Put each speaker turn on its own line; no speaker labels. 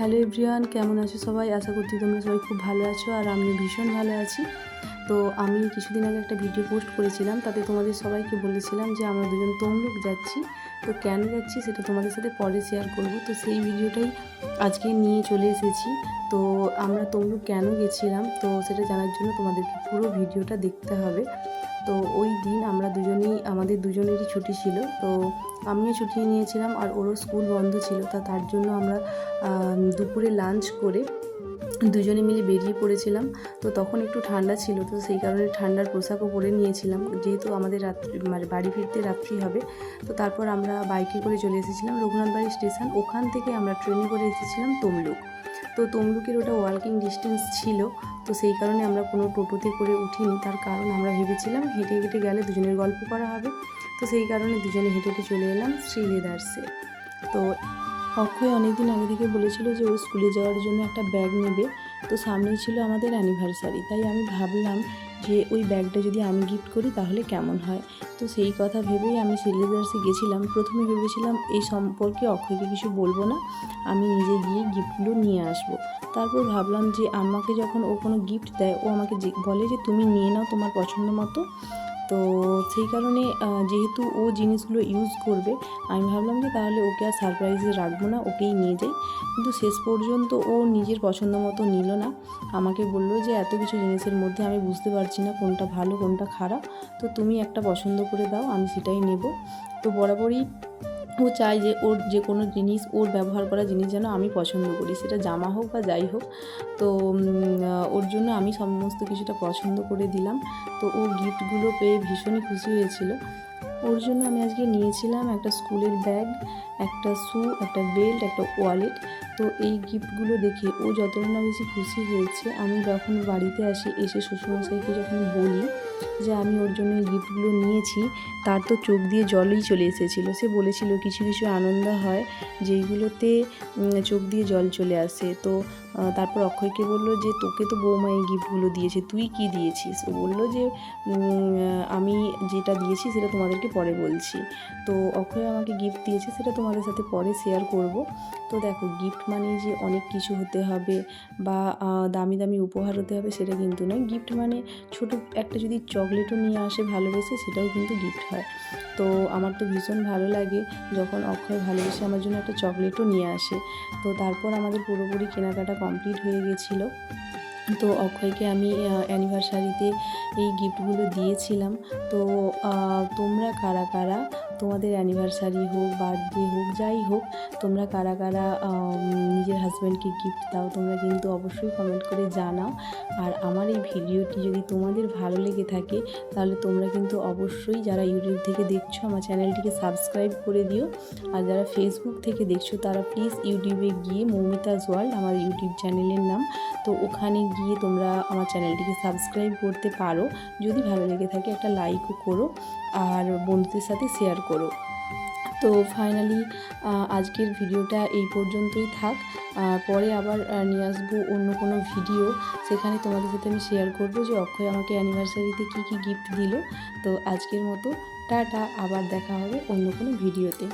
Hello everyone, কেমন আছো সবাই? আশা করছি তোমরা সবাই খুব ভালো আছো আর আমি ভীষণ ভালো আছি। তো আমি কিছুদিন আগে একটা ভিডিও পোস্ট করেছিলাম, তাতে তোমাদের সবাইকে বলেছিলাম যে আমরা দুজন তমলুক যাচ্ছি। তো কেন যাচ্ছি সেটা তোমাদের সাথে পরে শেয়ার করব। তো সেই ভিডিওটাই আজকে নিয়ে চলে এসেছি। তো আমরা তমলুক কেন গেছিলাম, তো সেটা জানার জন্য তোমাদেরকে পুরো ভিডিওটা দেখতে হবে। তো ওই দিন আমরা দুজনেই, আমাদের দুজনেরই ছুটি ছিল। তো আমিও ছুটি নিয়েছিলাম আর ওরও স্কুল বন্ধ ছিল। তা তার জন্য আমরা দুপুরে লাঞ্চ করে দুজনে মিলে বেরিয়ে পড়েছিলাম। তো তখন একটু ঠান্ডা ছিল, তো সেই কারণে ঠান্ডার পোশাকও পরে নিয়েছিলাম। যেহেতু আমাদের রাত্রি মানে বাড়ি ফিরতে রাত্রি হবে, তো তারপর আমরা বাইকে করে চলে এসেছিলাম রঘুনাথবাড়ি স্টেশন। ওখান থেকে আমরা ট্রেনে করে এসেছিলাম তমলুক। তো তমলুকের ওটা ওয়াকিং ডিস্টেন্স ছিল, তো সেই কারণে আমরা কোনো টোটোতে করে উঠিনি। তার কারণ আমরা ভেবেছিলাম হেঁটে হেঁটে গেলে দুজনের গল্প করা হবে। তো সেই কারণে দুজনে হেঁটে হেঁটে চলে এলাম শ্রী লেদার্সে তো অক্ষয় অনেকদিন আগে থেকে বলেছিল যে ও স্কুলে যাওয়ার জন্য একটা ব্যাগ নেবে। তো সামনেই ছিল আমাদের অ্যানিভার্সারি তাই আমি ভাবলাম যে ওই ব্যাগটা যদি আমি গিফট করি তাহলে কেমন হয়? তো সেই কথা ভেবেই আমি সিলেবাসে গেছিলাম। প্রথমে ভেবেছিলাম এই সম্পর্কে অক্ষয়কে কিছু বলব না, আমি নিজে গিয়ে গিফটগুলো নিয়ে আসব। তারপর ভাবলাম যে আমাকে যখন ও কোনো গিফট দেয়, ও আমাকে বলে যে তুমি নিয়ে নাও তোমার পছন্দ মতো। তো সেই কারণে যেহেতু ও জিনিসগুলো ইউজ করবে, আমি ভাবলাম যে তাহলে ওকে আর সারপ্রাইজে রাখব না, ওকেই নিয়ে যাই। কিন্তু শেষ পর্যন্ত ও নিজের পছন্দ মতো নিল না। আমাকে বলল যে এত কিছু জিনিসের মধ্যে আমি বুঝতে পারছি না কোনটা ভালো, কোনটা খারাপ। তো তুমি একটা পছন্দ করে দাও, আমি সেটাই নেব। তো বরাবরই ও চায় যে ওর যে কোনো জিনিস ওর ব্যবহার করা জিনিস যেন আমি পছন্দ করি, সেটা জামা হোক বা যাই হোক। তো ওর জন্য আমি সমস্ত কিছুটা পছন্দ করে দিলাম। তো ও গিফটগুলো পেয়ে ভীষণই খুশি হয়েছিল। ওর জন্য আমি আজকে নিয়েছিলাম একটা স্কুলের ব্যাগ, একটা শ্যু একটা বেল্ট, একটা ওয়ালেট। তো এই গিফটগুলো দেখে ও যতটা না বেশি খুশি হয়েছে। আমি যখন বাড়িতে আসি, এসে শ্বশুরমশাইকে যখন বলি যে আমি ওর জন্য এই গিফটগুলো নিয়েছি, তার তো চোখ দিয়ে জলই চলে এসেছিল। সে বলেছিল, কিছু কিছু আনন্দ হয় যেইগুলোতে চোখ দিয়ে জল চলে আসে। তো তারপর অক্ষয়কে বলল যে, তোকে তো বৌমা এই গিফটগুলো দিয়েছে, তুই কি দিয়েছিস? ও বলল যে আমি যেটা দিয়েছি সেটা তোমাদেরকে পরে বলছি। তো, অক্ষয় আমাকে গিফট দিয়েছে, সেটা তোমাদের সাথে পরে শেয়ার করব। তো দেখো, গিফট মানে যে অনেক কিছু হতে হবে বা দামি দামি উপহার হতে হবে সেটা কিন্তু নয়। গিফট মানে ছোট একটা যদি চকলেটও নিয়ে আসে ভালোবেসে, সেটাও কিন্তু গিফট হয়। তো আমার তো ভীষণ ভালো লাগে যখন অক্ষয় ভালোবেসে আমার জন্য একটা চকলেটও নিয়ে আসে। তো তারপর আমাদের পুরোপুরি কেনাকাটা কমপ্লিট হয়ে গেছিল। তো অক্ষয়কে আমি অ্যানিভার্সারিতে এই গিফটগুলো দিয়েছিলাম। তো তোমরা কারা কারা তোমাদের অ্যানিভার্সারি হোক বার্থডে হোক, যাই হোক, তোমরা কারা কারা নিজের হাজব্যান্ডকে গিফট দাও, তোমরা কিন্তু অবশ্যই কমেন্ট করে জানাও। আর আমার এই ভিডিওটি যদি তোমাদের ভালো লেগে থাকে, তাহলে তোমরা কিন্তু অবশ্যই যারা ইউটিউব থেকে দেখছ, আমার চ্যানেলটিকে সাবস্ক্রাইব করে দিও। আর যারা ফেসবুক থেকে দেখছ, তারা প্লিজ ইউটিউবে গিয়ে মৌমিতাজ ওয়ার্ল্ড আমার ইউটিউব চ্যানেলের নাম, তো ওখানে গিয়ে তোমরা আমার চ্যানেলটিকে সাবস্ক্রাইব করতে পারো। যদি ভালো লেগে থাকে, একটা লাইকও করো। আর বন্ধুদের সাথে শেয়ার করো। তো ফাইনালি আজকের ভিডিওটা এই পর্যন্তই থাক। পরে আবার নিয়ে আসব অন্য কোনো ভিডিও সেখানে তোমাদের সাথে আমি শেয়ার করব যে অক্ষয় আমাকে অ্যানিভার্সারিতে কি কি গিফট দিল। তো আজকের মতো, টাটা। আবার দেখা হবে অন্য কোনো ভিডিওতে